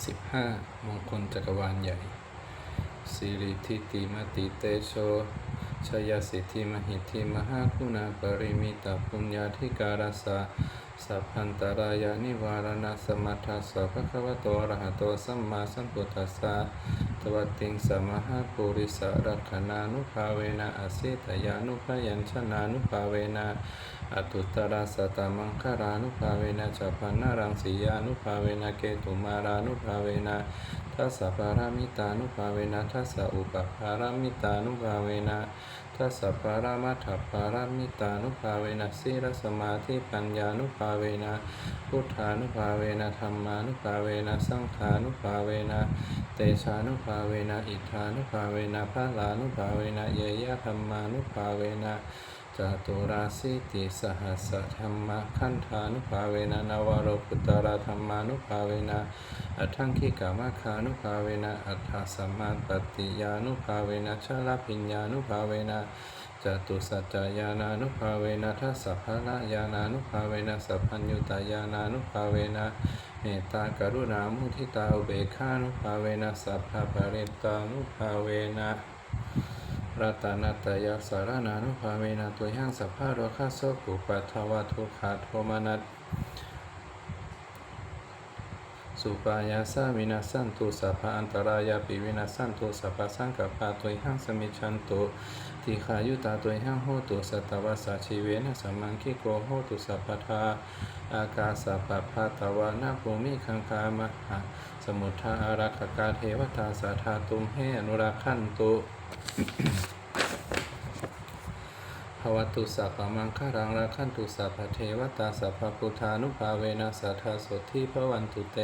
15 มงคลจักรวาลใหญ่สิริทิติมติเตโช ชยสิทธิมหิทธิมหาคุณาปริมิตาปุญญาธิการสะสัพพันตรายานิวารณสมัทธสสะภะคะวะโตอะระหะโตสัมมาสัมพุทธัสสะตวัติงสมหาปุริสรักขณานุภาเวนะอสิตยานุภยัญชนานุภาเวนะอตุตระสตมังคารานุภาเวนะจัพพนารังสียานุภาเวนะเกตุมารานุภาเวนะ ทัสสะปารามิตานุภาเวนะทัสสะอุปปารามิตานุภาเวนะทัสสะปารามัฏฐปารามิตานุภาเวนะสีรสมาธิปัญญานุภาเวนะพุทธานุภาเวนะธรรมานุภาเวนะสังขานุภาเวนะเตชานุภาเวนะอิทธานุภาเวนะพระลานุภาเวนะเยยะธรรมานุภาเวนะ จตุราสิติสหัสธรรมขันธานุภาเวนะนวโรกุตระธรรมานุภาเวนะอัฏฐังคิกามคานุภาเวนะอัฏฐสัมมาปฏิยานุภาเวนะชาลพิญญานุภาเวนะจตุสัจจายานานุภาเวนะทัสสะภะละยานานุภาเวนะสัพพัญญุตายานานุภาเวนะเมตตากรุณามุทิตาอุเบกขานุภาเวนะสัพพะปริตานุภาเวนะ รัตนัตยาสารนานุภาเวนาตัวย่างสัพพะโรคะโสกุปัทวะทุขาโทมานัต สุปายาสาวินาสันตุสัพพะอันตรายาปิวินาสันตุสัพพะสังกัปปะตุยหังสมิชันตุทิขายุตาตุยหังโหตุสัตวะสัชีเวนะสัมมังคิโกโหตุสัพพทาอากาสัพพะตวานาภูมิคังคามหาสมุทธาอารักขกาเทวตาสัทธาตุมเหอนุราคันตุ ภวตุสัพพมังคารังราคันตุสัพพเทวตาสัพพพุทธานุภาเวนะสัทธาโสทิภวันตุเต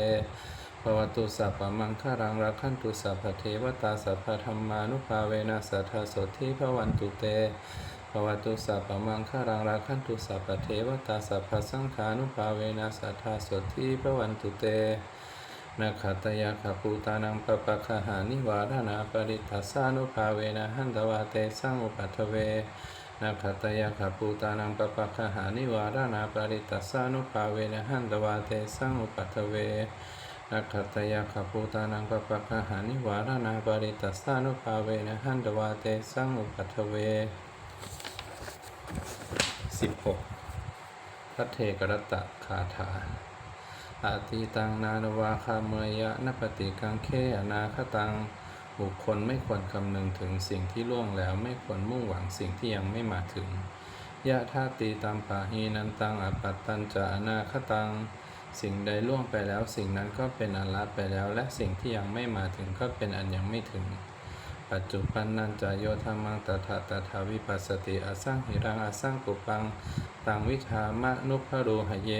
ภวตุสัพพมังคารังราคันตุสัพพเทวตาสัพพธรรมานุภาเวนะสัทธาโสทิภวันตุเตภวตุสัพพมังคารังราคันตุสัพพเทวตาสัพพสังขานุภาเวนะสัทธาโสทิภวันตุเตนาคตยาขปูตานังปปะคหานิวารานาปริทัสสานุภาเวนะหันตวาเตสังอุปัทเว นาคตยาขปูตานังปปะคหานิวารานาปริทัสสานุภาเวนะหันตวาเตสังอุปัทเวนาคตยาขปูตานังปปะคหานิวารานาปริทัสสานุภาเวนะหันตวาเตสังอุปัทเวสิบหกพระเทกรตะคาถาอาติตังนานวาคาเมยะนปฏิกังเคอนาคตัง บุคคลไม่ควรคำนึงถึงสิ่งที่ล่วงแล้วไม่ควรมุ่งหวังสิ่งที่ยังไม่มาถึงยะธาตีตามปาหีนันตังอปัตตันจะอนาคตัง สิ่งใดล่วงไปแล้ว สิ่งนั้นก็เป็นอันละไปแล้ว และสิ่งที่ยังไม่มาถึงก็เป็นอันยังไม่ถึง ปัจจุบันนันจะโยธรรมังตถาตถาวิปัสสติอสังหิรังอสังกุปังตังวิธามะนุพโรหเย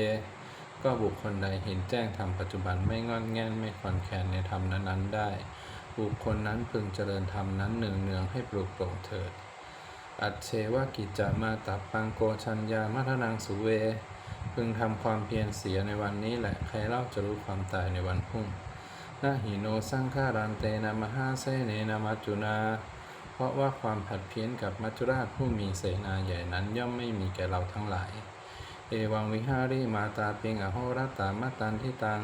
ก็บุคคลใดเห็นแจ้งธรรมปัจจุบันไม่งอนแง่นไม่คอนแคนในธรรมนั้นๆได้ บุคคลนั้นพึงเจริญธรรมนั้นเนืองเนืองให้ปลุกโปร่งเถิด อัจเชวกิจจามาตับปังโกชัญญามัทนังสุเว พึงทำความเพียรเสียในวันนี้แหละใครเล่าจะรู้ความตายในวันพรุ่งนาหิโนสังฆารันเตนะมหาเสเนนะมัจจุนา เพราะว่าความผัดเพี้ยนกับมัจจุราชผู้มีเสนาใหญ่นั้นย่อมไม่มีแก่เราทั้งหลาย เอวังวิหาริมาตาปิงอโหรตามาตันทิตัง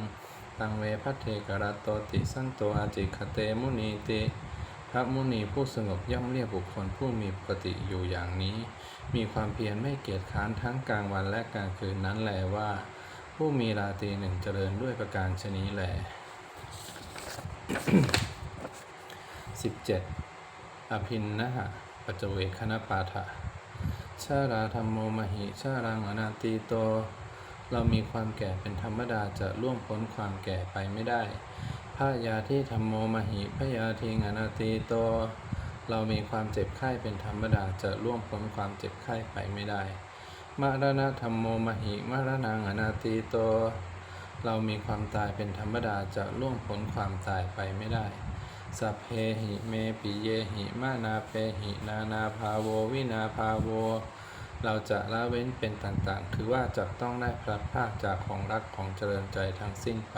ตังเวพัทเทกรัตโตติสันโตอาจิคเตมุนีติพระมุนีผู้สงบย่อมเรียกบุคคลผู้มีปกติอยู่อย่างนี้ มีความเพียรไม่เกียจค้านทั้งกลางวันและกลางคืนนั้นแลว่า ผู้มีราตรีหนึ่งเจริญด้วยประการชนี้แล 17. อภินนะหะปัจเจเวคณปาฐะชาราธรรมโมมหิ ชารังอนาตีโต เรามีความแก่เป็นธรรมดาจะล่วงพ้นความแก่ไปไม่ได้พระยาที่ธรรมโมมหิพระยาทิงอนาตีโต เรามีความเจ็บไข้เป็นธรรมดาจะล่วงพ้นความเจ็บไข้ไปไม่ได้มรณะธรรมโมมหิมรณังอนาตีโต เรามีความตายเป็นธรรมดาจะล่วงพ้นความตายไปไม่ได้ สัพเพหิเมปิเยหิมานาเปหินานาภาโววินาภาโว เราจะละเว้นเป็นต่างๆ คือว่าจะต้องได้พลัดพรากจากของรักของเจริญใจทั้งสิ้นไป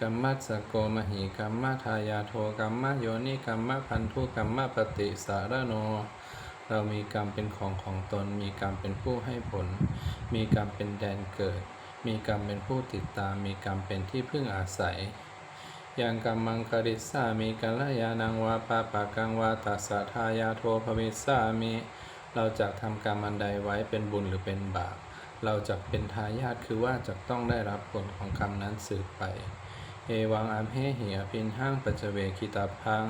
กัมมัสโกมหิกัมมะทายาโทกัมมะโยนิกัมมะพันธุกัมมะปฏิสารโน เรามีกรรมเป็นของของตน มีกรรมเป็นผู้ให้ผล มีกรรมเป็นแดนเกิด มีกรรมเป็นผู้ติดตาม มีกรรมเป็นที่พึ่งอาศัยยังกัมมังคริสามิกัลยาณังวาปาปะกังวาตัสสะทายาโทภวิสามิ เราจะทำกรรมอันใดไว้เป็นบุญหรือเป็นบาป เราจะเป็นทายาทคือว่าจะต้องได้รับผลของกรรมนั้นสืบไป เอวังอัมเหหิอภินห้างปัจเจเวคิตาพัง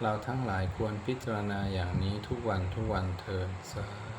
เราทั้งหลายควรพิจารณาอย่างนี้ทุกวันทุกวันเทินสา